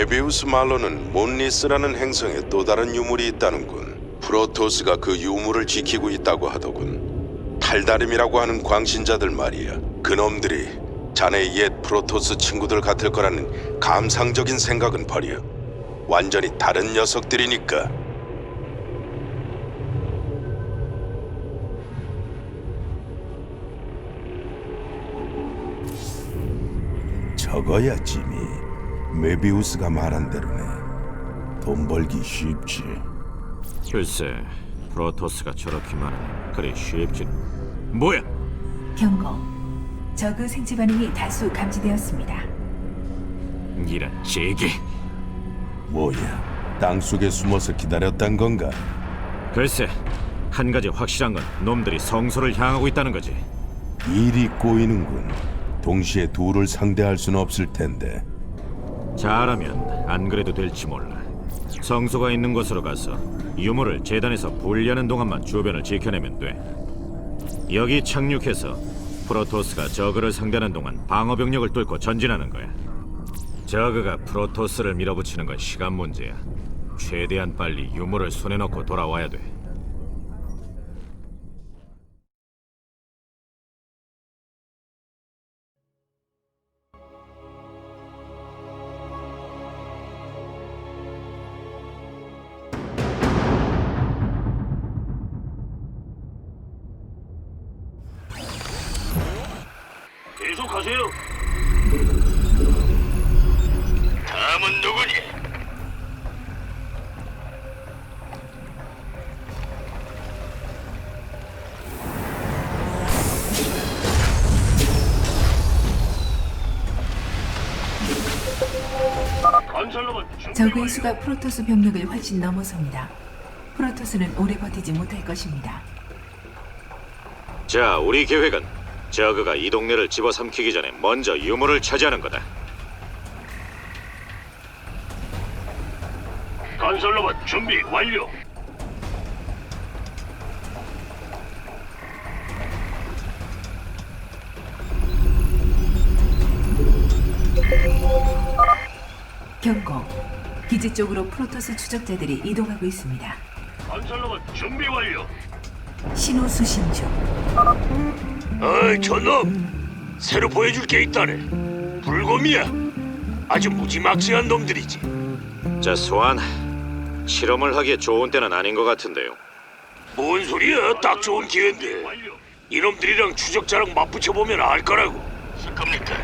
메비우스 말로는 몬리스라는 행성에 또 다른 유물이 있다는군. 프로토스가 그 유물을 지키고 있다고 하더군. 탈다림이라고 하는 광신자들 말이야. 그놈들이 자네 옛 프로토스 친구들 같을 거라는 감상적인 생각은 버려. 완전히 다른 녀석들이니까. 짐이 메비우스가 말한 대로네 돈 벌기 쉽지 글쎄, 프로토스가 저렇게 말하니 그리 쉽지. 뭐야? 경고. 저그 생체 반응이 다수 감지되었습니다. 이런 제기. 뭐야 땅 속에 숨어서 기다렸단 건가 글쎄, 한 가지 확실한 건 놈들이 성소를 향하고 있다는 거지. 일이 꼬이는군 동시에 둘을 상대할 수는 없을 텐데 잘하면 안 그래도 될지 몰라. 성소가 있는 곳으로 가서 유물을 재단에서 분리하는 동안만 주변을 지켜내면 돼. 여기 착륙해서 프로토스가 저그를 상대하는 동안 방어 병력을 뚫고 전진하는 거야. 저그가 프로토스를 밀어붙이는 건 시간 문제야. 최대한 빨리 유물을 손에 넣고 돌아와야 돼. 계속하세요. 다음은 누구니? 완료. 수가 프로토스 병력을 훨씬 넘어섭니다. 프로토스는 오래 버티지 못할 것입니다. 자, 우리 계획은 저그가 이 동네를 집어삼키기 전에 먼저 유물을 차지하는 거다. 건설로봇 준비 완료. 경고. 기지 쪽으로 프로토스 추적자들이 이동하고 있습니다. 건설로봇 준비 완료. 신호 수신 중. 어이 저놈. 새로 보여줄 게 있다네. 불곰이야. 아주 무지막지한 놈들이지. 자, 소환. 실험을 하기에 좋은 때는 아닌 것 같은데요. 뭔 소리야? 딱 좋은 기회인데. 이놈들이랑 추적자랑 맞붙여보면 알 거라고. 겁니까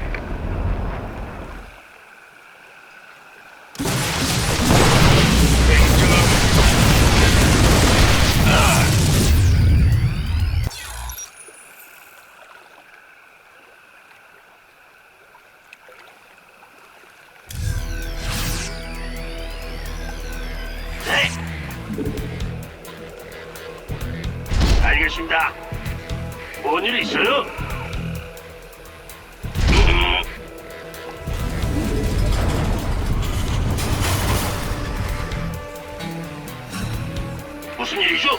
무슨 일이죠?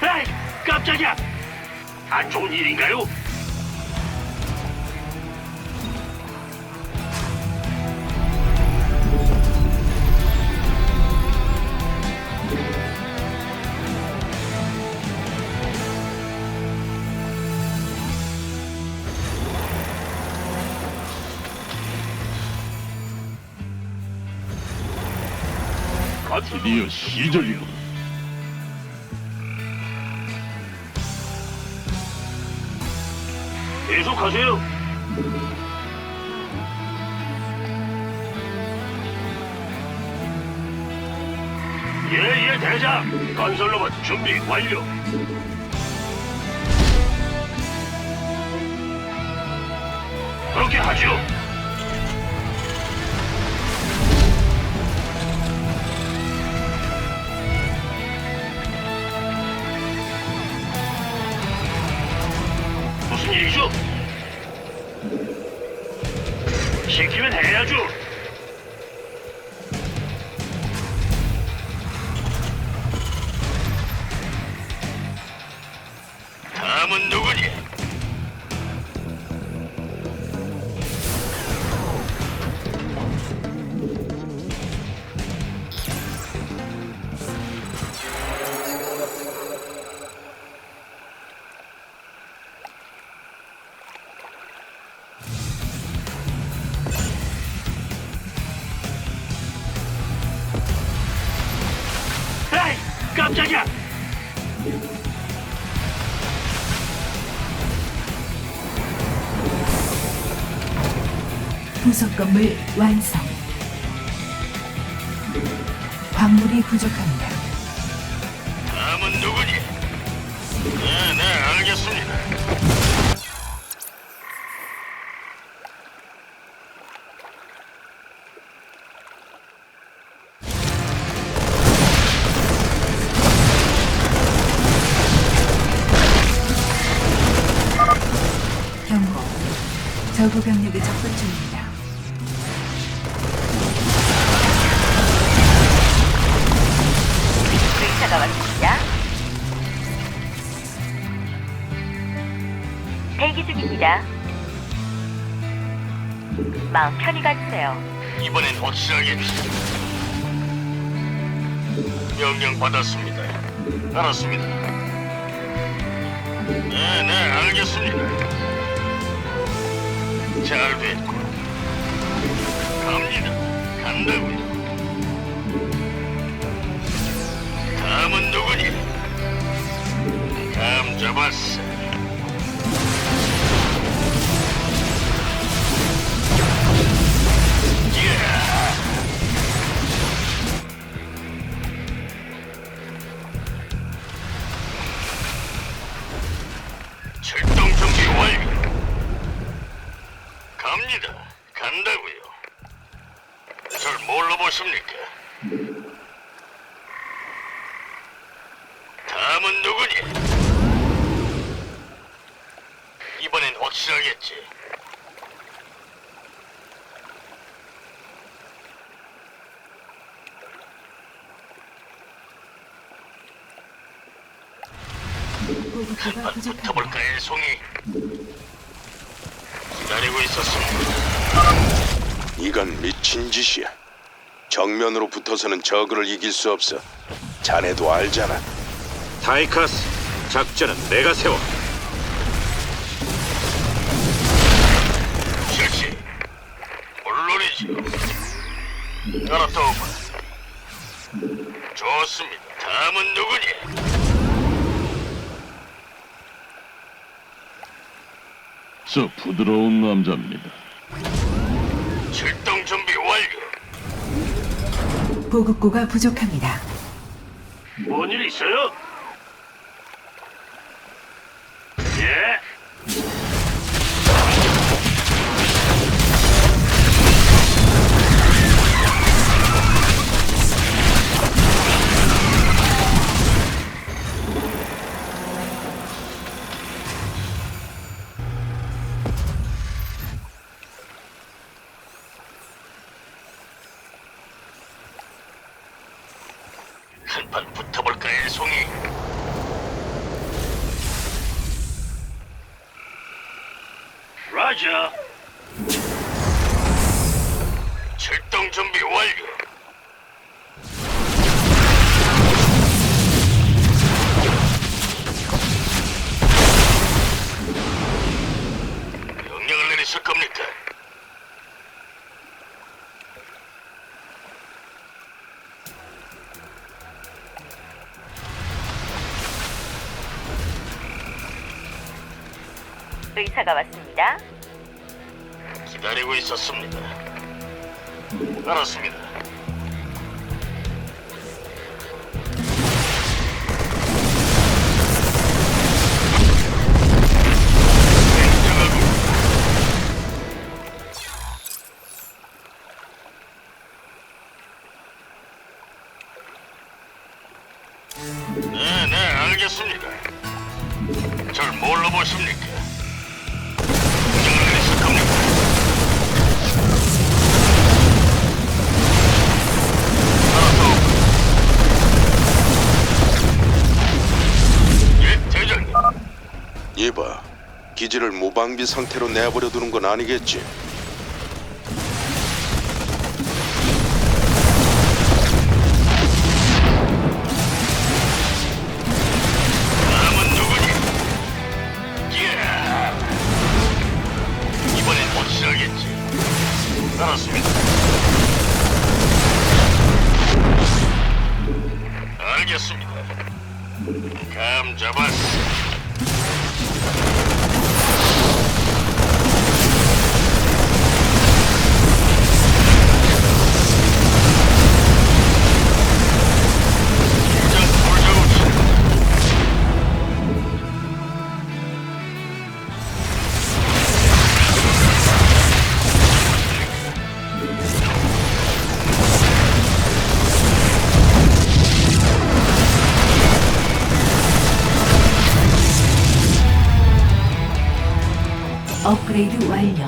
에이, 깜짝이야! 안 좋은 일인가요? 드디어 시작이야. 계속하세요. 예예 대장. 건설 로봇 준비 완료. 그렇게 하죠. 다음은 누구니? 부속 건물 완성. 광물이 부족합니다. 다음은 누구니? 네, 네, 알겠습니다. 경고. 저구 병력이 접근 중입니다. 대기 중입니다. 마음 편히 가주세요. 이번엔 확실하겠지. 명령 받았습니다. 알았습니다. 네, 네, 알겠습니다. 잘 됐고. 갑니다. 간다고요. 다음은 누구니? 감 잡았어. 다음은 누구니? 이번엔 확실하겠지. 보급고가 한판. 붙어볼까요, 송이? 기다리고 있었습니다. 이건 미친 짓이야. 정면으로 붙어서는 저그를 이길 수 없어. 자네도 알잖아. 타이카스, 작전은 내가 세워. 실시. 물론이지요. 알았다, 오빠. 좋습니다. 다음은 누구니? 저 부드러운 남자입니다. 출동 준비 완료. 보급고가 부족합니다. 뭔 일 있어요? 예. 한판 붙어볼까요, 송이? 라자. 출동 준비 완료. 명령을 내리실 겁니까? 의사가 왔습니다. 기다리고 있었습니다. 알았습니다. 이봐, 기지를 무방비 상태로 내버려 두는 건 아니겠지? 다음은 누구니? 예. 알겠습니다. 감 잡았어. 업그레이드 완료.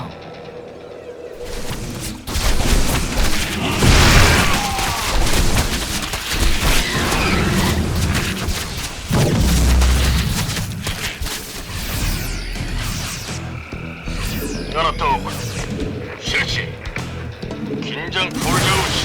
알았다, 오군. 실시. 긴장 풀자고 친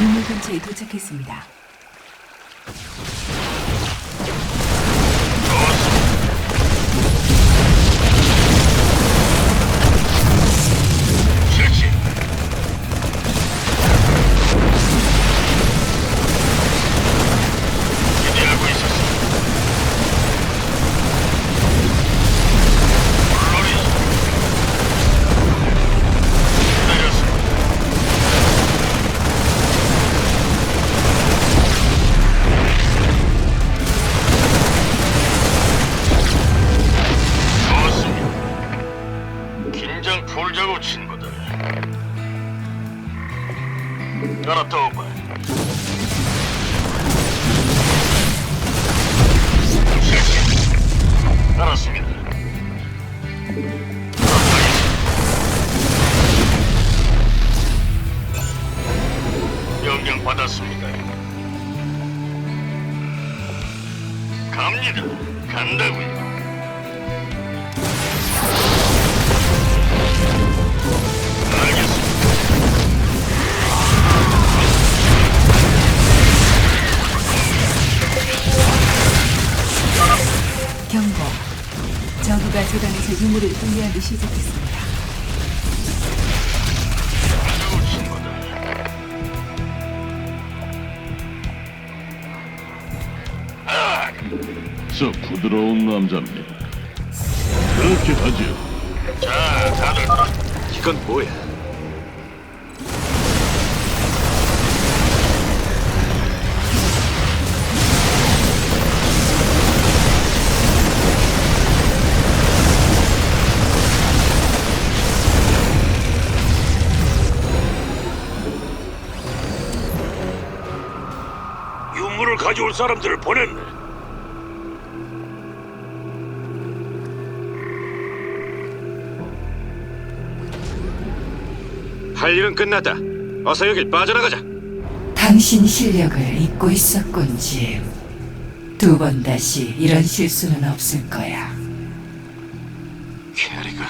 유물 근처에 도착했습니다. 받았습니다. 갑니다. 간다고요. 경고. 저그가 재단에서 유물을 분리하기 시작했습니다. 저 부드러운 남자입니다. 그렇게 하죠. 자, 다들 이건 뭐야? 유물을 가져올 사람들을 보냈네. 할 일은 끝났다. 어서 여길 빠져나가자. 당신 실력을 잊고 있었군, 짐. 두번 다시 이런 실수는 없을 거야. 캐리건,